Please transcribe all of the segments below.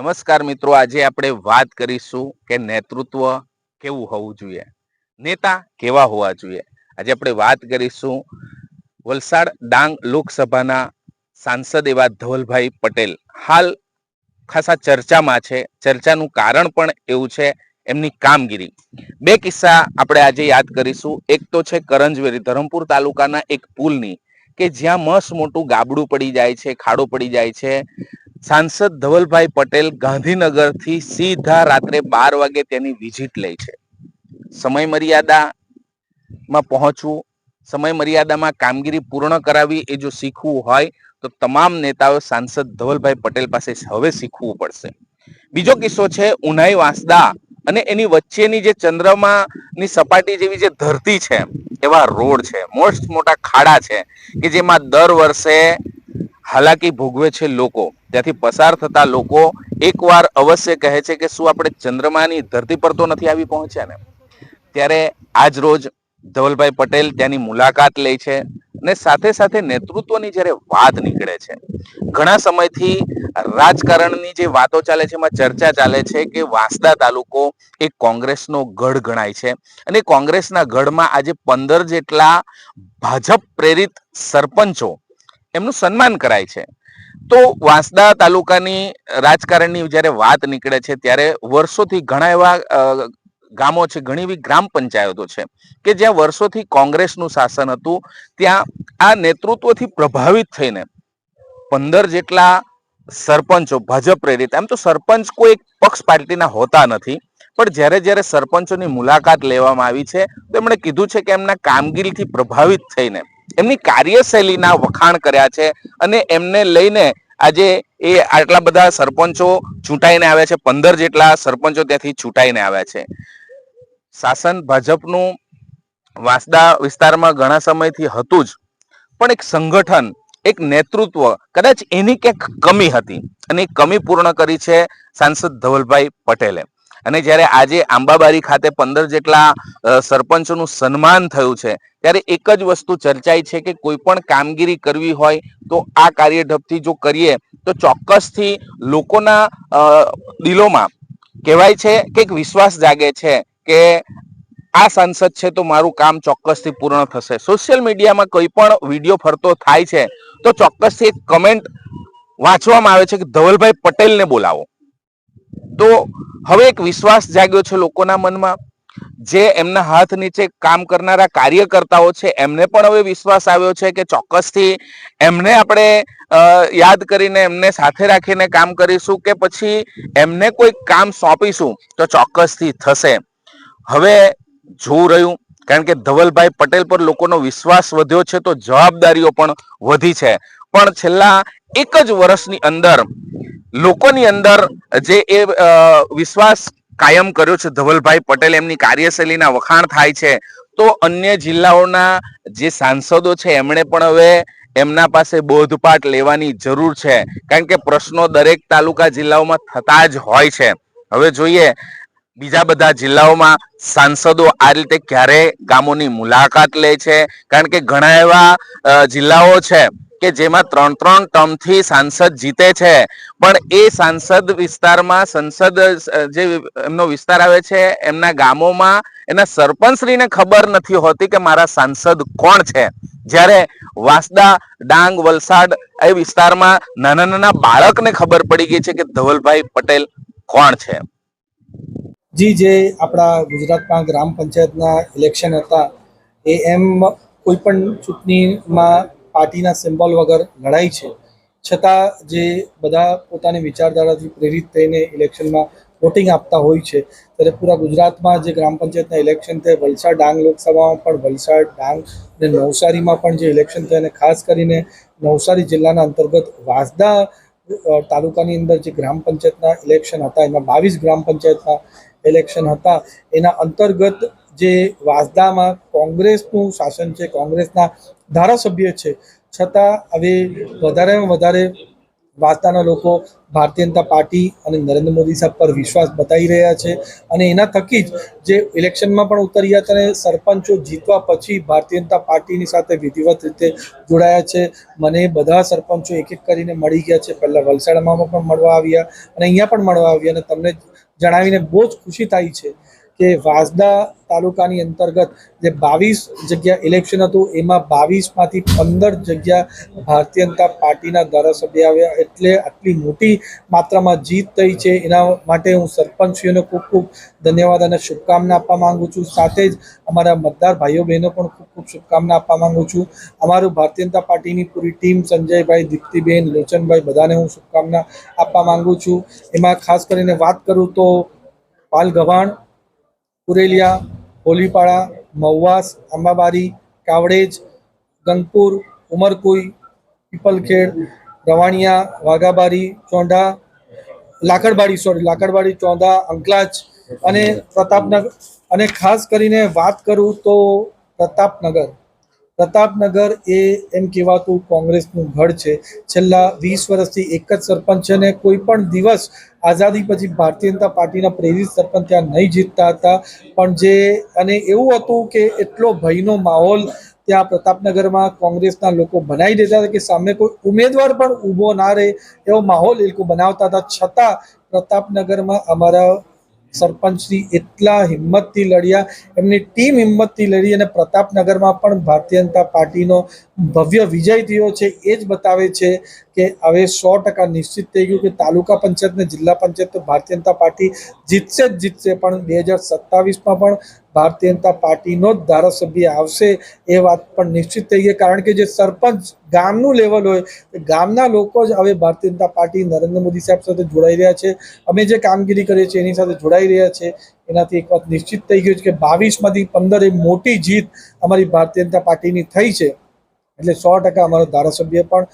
નમસ્કાર મિત્રો, આજે આપણે વાત કરીશું કે નેતૃત્વ કેવું હોવું જોઈએ? નેતા કેવા હોવા જોઈએ? આજે આપણે વાત કરીશું વલસાડ ડાંગ લોકસભાના સાંસદ એવા ધવલભાઈ પટેલ. હાલ ખાસા ચર્ચામાં છે. ચર્ચાનું કારણ પણ એવું છે એમની કામગીરી. બે કિસ્સા આપણે આજે યાદ કરીશું. એક તો છે કરંજવેરી, ધરમપુર તાલુકાના એક પુલની, કે જ્યાં મસ્ત મોટું ગાબડું પડી જાય છે, ખાડો પડી જાય છે. સાંસદ ધવલભાઈ પટેલ ગાંધીનગરથી સીધા રાત્રે બાર વાગે તેની વિઝિટ લે છે. સમય મર્યાદામાં પહોંચવું સમય મર્યાદામાં કામગીરી પૂર્ણ કરાવી એ જો શીખવું હોય, તો તમામ નેતાઓ સાંસદ ધવલભાઈ પટેલ પાસે હવે શીખવું પડશે. બીજો કિસ્સો છે ઉનાઈ વાંસદા અને એની વચ્ચેની જે ચંદ્રમાની સપાટી જેવી જે ધરતી છે, એવા રોડ છે, મોસ્ટ મોટા ખાડા છે કે જેમાં દર વર્ષે હાલાકી ભોગવે છે લોકો. ત્યાંથી પસાર થતા લોકો એકવાર અવશ્ય કહે છે કે શું આપણે ચંદ્રમાની ધરતી પર તો નથી આવી પહોંચ્યા ને? ત્યારે આજ રોજ ધવલભાઈ પટેલ ત્યાંની મુલાકાત લે છે અને સાથે સાથે નેતૃત્વની જ્યારે વાત નીકળે છે, ઘણા સમયથી રાજકારણની જે વાતો ચાલે છે, એમાં ચર્ચા ચાલે છે કે વાંસદા તાલુકો એ કોંગ્રેસનો ગઢ ગણાય છે અને કોંગ્રેસના ગઢમાં આજે પંદર જેટલા ભાજપ પ્રેરિત સરપંચો એમનું સન્માન કરાય છે. તો વાંસદા તાલુકાની રાજકારણની જ્યારે વાત નીકળે છે, ત્યારે વર્ષોથી ઘણા એવા ગામો છે, ઘણી એવી ગ્રામ પંચાયતો છે કે જ્યાં વર્ષોથી કોંગ્રેસનું શાસન હતું, ત્યાં આ નેતૃત્વથી પ્રભાવિત થઈને પંદર જેટલા સરપંચો, ભાજપ પ્રેરિત એમ તો સરપંચ કોઈ એક પક્ષ પાર્ટીના હોતા નથી, પણ જ્યારે જ્યારે સરપંચોની મુલાકાત લેવામાં આવી છે, તો એમણે કીધું છે કે એમના કામગીરીથી પ્રભાવિત થઈને એમની કાર્યશૈલીના વખાણ કર્યા છે અને એમને લઈને આજે એ આટલા બધા સરપંચો ચૂંટાઈને આવ્યા છે, પંદર જેટલા સરપંચો ત્યાંથી ચૂંટાઈને આવ્યા છે. શાસન ભાજપનું વાંસદા વિસ્તારમાં ઘણા સમયથી હતું જ, પણ એક સંગઠન, એક નેતૃત્વ, કદાચ એની ક્યાંક કમી હતી અને એ કમી પૂર્ણ કરી છે સાંસદ ધવલભાઈ પટેલે. અને જ્યારે આજે આંબાબારી ખાતે પંદર જેટલા સરપંચોનું સન્માન થયું છે, ત્યારે એક જ વસ્તુ ચર્ચાઈ છે કે કોઈ પણ કામગીરી કરવી હોય તો આ કાર્યઢબથી જો કરીએ, તો ચોક્કસથી લોકોના દિલોમાં કહેવાય છે કે એક વિશ્વાસ જાગે છે કે આ સાંસદ છે તો મારું કામ ચોક્કસથી પૂર્ણ થશે. સોશિયલ મીડિયામાં કોઈ પણ વીડિયો ફરતો થાય છે, તો ચોક્કસથી એક કમેન્ટ વાંચવામાં આવે છે કે ધવલભાઈ પટેલને બોલાવો. તો હવે એક વિશ્વાસ જાગ્યો છે લોકોના મનમાં, જે એમના હાથ નીચે કામ કરનારા કાર્યકર્તાઓ છે, એમને પણ હવે વિશ્વાસ આવ્યો છે કે ચોક્કસથી એમને આપણે યાદ કરીને એમને સાથે રાખીને કામ કરીશું કે પછી એમને કોઈ કામ સોંપીશું તો ચોક્કસથી થશે. હવે જોવું રહ્યું, કારણ કે ધવલભાઈ પટેલ પર લોકોનો વિશ્વાસ વધ્યો છે તો જવાબદારીઓ પણ વધી છે. પણ છેલ્લા એક જ વર્ષની અંદર લોકોની અંદર જે એ વિશ્વાસ કાયમ કર્યો છે ધવલભાઈ પટેલ, એમની કાર્યશૈલીના વખાણ થાય છે, તો અન્ય જિલ્લાઓના જે સાંસદો છે, એમણે પણ હવે એમના પાસે બોધપાઠ લેવાની જરૂર છે, કારણ કે પ્રશ્નો દરેક તાલુકા જિલ્લાઓમાં થતા જ હોય છે. હવે જોઈએ, બીજા બધા જિલ્લાઓમાં સાંસદો આ રીતે ક્યારે ગામોની મુલાકાત લે છે, કારણ કે ઘણા એવા જિલ્લાઓ છે કે જેમાં ત્રણ ત્રણ ટર્મથી સાંસદ જીતે છે. પણ એ સાંસદ વિસ્તારમાં સંસદ જે એમનો વિસ્તાર આવે છે, એમના ગામોમાં એના સરપંચશ્રીને ખબર નથી હોતી કે મારા સાંસદ કોણ છે. જ્યારે વાંસદા, ડાંગ, વલસાડ એ વિસ્તારમાં નાના નાના બાળકને ખબર પડી ગઈ છે કે ધવલભાઈ પટેલ કોણ છે. જી, જે આપણા ગુજરાતમાં ગ્રામ પંચાયતના ઇલેક્શન હતા, એ એમ કોઈ પણ ચૂંટણીમાં પાર્ટીના સિમ્બોલ વગર લડાઈ છે. છતાં જે બધા પોતાની વિચારધારાથી પ્રેરિત થઈને ઇલેક્શનમાં વોટિંગ આપતા હોય છે, ત્યારે પૂરા ગુજરાતમાં જે ગ્રામ પંચાયતના ઇલેક્શન થયા, વલસાડ ડાંગ લોકસભામાં પણ, વલસાડ ડાંગ અને નવસારીમાં પણ જે ઇલેક્શન થયા અને ખાસ કરીને નવસારી જિલ્લાના અંતર્ગત વાંસદા તાલુકાની અંદર જે ગ્રામ પંચાયતના ઇલેક્શન હતા, એમાં બાવીસ ગ્રામ પંચાયતના ઇલેક્શન હતા, એના અંતર્ગત જે વાસદામાં કોંગ્રેસનું શાસન છે, કોંગ્રેસના ધારાસભ્ય છે, છતાં હવે વધારેમાં વધારે વાસદાના લોકો ભારતીય જનતા પાર્ટી અને નરેન્દ્ર મોદી સાહેબ પર વિશ્વાસ બતાવી રહ્યા છે અને એના થકી જ જે ઇલેક્શનમાં પણ ઉતર્યા છે અને સરપંચો જીતવા પછી ભારતીય જનતા પાર્ટીની સાથે વિધિવત રીતે જોડાયા છે. મને બધા સરપંચો એક એક કરીને મળી ગયા છે. પહેલાં વલસાડમાં પણ મળવા આવ્યા અને અહીંયા પણ મળવા આવ્યા અને તમને જણાવીને બહુ જ ખુશી થાય છે કે વાંસદા તાલુકાની અંતર્ગત જે બાવીસ જગ્યા ઇલેક્શન હતું, એમાં બાવીસમાંથી પંદર જગ્યા ભારતીય જનતા પાર્ટીના ધારાસભ્ય આવ્યા. એટલે આટલી મોટી માત્રામાં જીત થઈ છે. એના માટે હું સરપંચશ્રીઓને ખૂબ ખૂબ ધન્યવાદ અને શુભકામના આપવા માગું છું. સાથે જ અમારા મતદાર ભાઈઓ બહેનો પણ ખૂબ ખૂબ શુભકામના આપવા માગું છું. અમારું ભારતીય જનતા પાર્ટીની પૂરી ટીમ સંજયભાઈ, દીપ્તિબેન, લોચનભાઈ બધાને હું શુભકામના આપવા માગું છું. એમાં ખાસ કરીને વાત કરું તો પાલ ગભાણ કુરેલિયા હોલીપાડા, મહુવાસ અંબાબારી કાવડેજ, ગંગપુર, ઉમરકુઈ, પીપલખેડ, રવાણિયા, વાઘાબારી, ચોંઢા લાકડબાડી સોરી લાકડબાડી ચોંધા અંકલાજ અને પ્રતાપનગર. અને ખાસ કરીને વાત કરું તો પ્રતાપનગર. પ્રતાપનગર એ એમ કહેવાતું કોંગ્રેસનું ગઢ છે. છેલ્લા વીસ વર્ષથી એક જ સરપંચ છે ને કોઈ પણ દિવસ આઝાદી પછી ભારતીય જનતા પાર્ટીના પ્રેરિત સરપંચ ત્યાં નહીં જીતતા હતા. પણ જે અને એવું હતું કે એટલો ભયનો માહોલ ત્યાં પ્રતાપનગરમાં કોંગ્રેસના લોકો બનાવી દેતા હતા કે સામે કોઈ ઉમેદવાર પણ ઊભો ના રહે એવો માહોલ એ લોકો બનાવતા હતા. છતાં પ્રતાપનગરમાં અમારા સરપંચશ્રી એટલા હિંમતથી લડ્યા, એમની ટીમ હિંમતથી લડી અને પ્રતાપનગરમાં પણ ભારતીય જનતા પાર્ટીનો ભવ્ય વિજય થયો છે. એ જ બતાવે છે કે હવે સો ટકા નિશ્ચિત થઈ ગયું કે તાલુકા પંચાયત ને જિલ્લા પંચાયત તો ભારતીય જનતા પાર્ટી જીતશે જ જીતશે, પણ બે હજાર સત્તાવીસમાં પણ ભારતીય જનતા પાર્ટીનો જ ધારાસભ્ય આવશે એ વાત પણ નિશ્ચિત થઈ ગઈ. કારણ કે જે સરપંચ ગામનું લેવલ હોય ગામના લોકો જ હવે ભારતીય જનતા પાર્ટી નરેન્દ્ર મોદી સાહેબ સાથે જોડાઈ રહ્યા છે. અમે જે કામગીરી કરીએ છીએ એની સાથે જોડાઈ રહ્યા છે. એનાથી એક વાત નિશ્ચિત થઈ ગયું છે કે બાવીસમાંથી પંદર એ મોટી જીત અમારી ભારતીય જનતા પાર્ટીની થઈ છે. એટલે સો ટકા અમારો ધારાસભ્ય પણ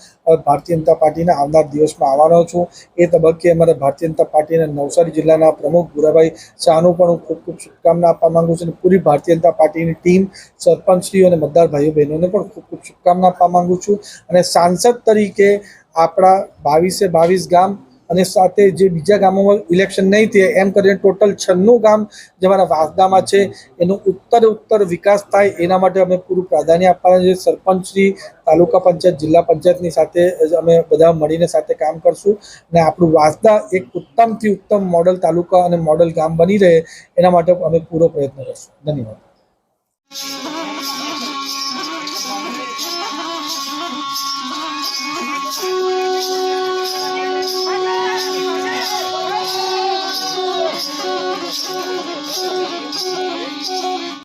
ભારતીય જનતા પાર્ટીના આવનાર દિવસમાં આવવાનો છું. એ તબક્કે અમારે ભારતીય જનતા પાર્ટીના નવસારી જિલ્લાના પ્રમુખ ભૂરાભાઈ શાહનું પણ હું ખૂબ ખૂબ શુભકામના આપવા માંગુ છું અને પૂરી ભારતીય જનતા પાર્ટીની ટીમ, સરપંચશ્રીઓ અને મતદાર ભાઈઓ બહેનોને પણ ખૂબ ખૂબ શુભકામના આપવા માંગુ છું. અને સાંસદ તરીકે આપણા બાવીસે બાવીસ ગામ અને સાથે જે બીજા ગામોમાં ઇલેક્શન નહીં થાય, એમ કરીને ટોટલ છન્નું ગામ જે અમારા વાસદામાં છે. એનો ઉત્તર ઉત્તર વિકાસ થાય એના માટે અમે પૂરું પ્રાધાન્ય આપવાના છે. સરપંચશ્રી તાલુકા પંચાયત, જિલ્લા પંચાયતની સાથે અમે બધા મળીને સાથે કામ કરશું. અને આપણું વાસદા એક ઉત્તમથી ઉત્તમ મોડલ તાલુકા અને મોડલ ગામ બની રહે એના માટે અમે પૂરો પ્રયત્ન કરશું. ધન્યવાદ.